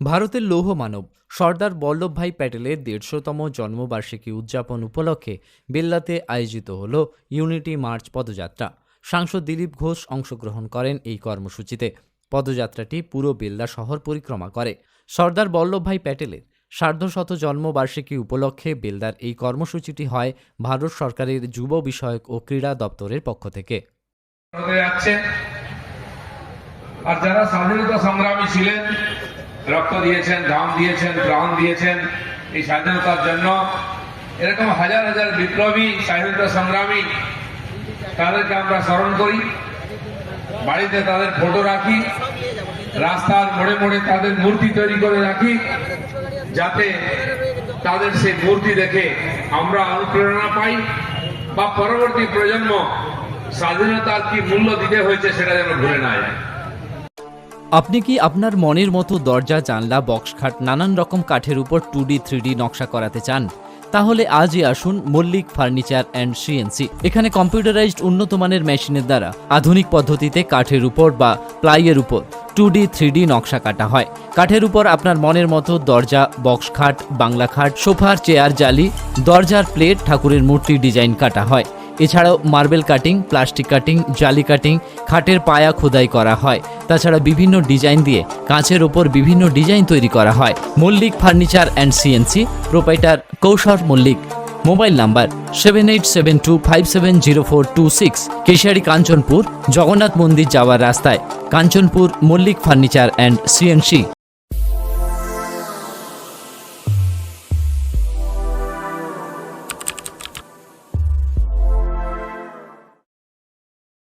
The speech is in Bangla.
ভারতের লৌহ মানব সর্দার বল্লভভাই প্যাটেলের দেড়শোতম জন্মবার্ষিকী উদযাপন উপলক্ষে বেল্লাতে আয়োজিত হল ইউনিটি মার্চ পদযাত্রা। সাংসদ দিলীপ ঘোষ অংশগ্রহণ করেন এই কর্মসূচিতে। পদযাত্রাটি পুরো বেল্লা শহর পরিক্রমা করে। সর্দার বল্লভভাই প্যাটেলের সার্ধশত জন্মবার্ষিকী উপলক্ষে বেলদার এই কর্মসূচিটি হয় ভারত সরকারের যুব বিষয়ক ও ক্রীড়া দপ্তরের পক্ষ থেকে। আর যারা স্বাধীনতা সংগ্রামী ছিলেন রক্ত দিয়েছেন, ঘাম দিয়েছেন প্রাণ দিয়েছেন এই স্বাধীনতার জন্য। এরকম হাজার হাজার বিপ্লবী, স্বাধীনতা সংগ্রামী, তাদেরকে আমরা স্মরণ করি। বাড়িতে তাদের ফটো রাখি, রাস্তার মোড়ে মোড়ে তাদের মূর্তি তৈরি করে রাখি, যাতে তাদের সেই মূর্তি দেখে আমরা অনুপ্রেরণা পাই বা পরবর্তী প্রজন্ম স্বাধীনতার কি মূল্য দিতে হয়েছে সেটা যেন ভুলে না যায়। আপনি কি আপনার মনের মতো দরজা, জানলা বক্স খাট নানান রকম কাঠের উপর টু ডি, থ্রি নকশা করাতে চান? তাহলে আজই আসুন মল্লিক ফার্নিচার অ্যান্ড সিএনসি এখানে কম্পিউটারাইজড উন্নত মানের মেশিনের দ্বারা আধুনিক পদ্ধতিতে কাঠের উপর বা প্লাইয়ের উপর টু ডি, থ্রি নকশা কাটা হয়। কাঠের উপর আপনার মনের মতো দরজা বক্স খাট বাংলা খাট সোফার, চেয়ার, জালি, দরজার প্লেট, ঠাকুরের মূর্তি ডিজাইন কাটা হয়। এছাড়াও মার্বেল কাটিং, প্লাস্টিক কাটিং, জালি কাটিং, খাটের পায়া খোদাই করা হয়। তাছাড়া বিভিন্ন ডিজাইন দিয়ে কাঁচের ওপর বিভিন্ন ডিজাইন তৈরি করা হয়। Mallick furniture and CNC, proprietor Kaushar Mallick. Mobile number seven eight seven two five seven zero four two six, Keshiary Kanchanpur, Jagannath মন্দির যাওয়ার রাস্তায়। Kanchanpur Mallick furniture and CNC.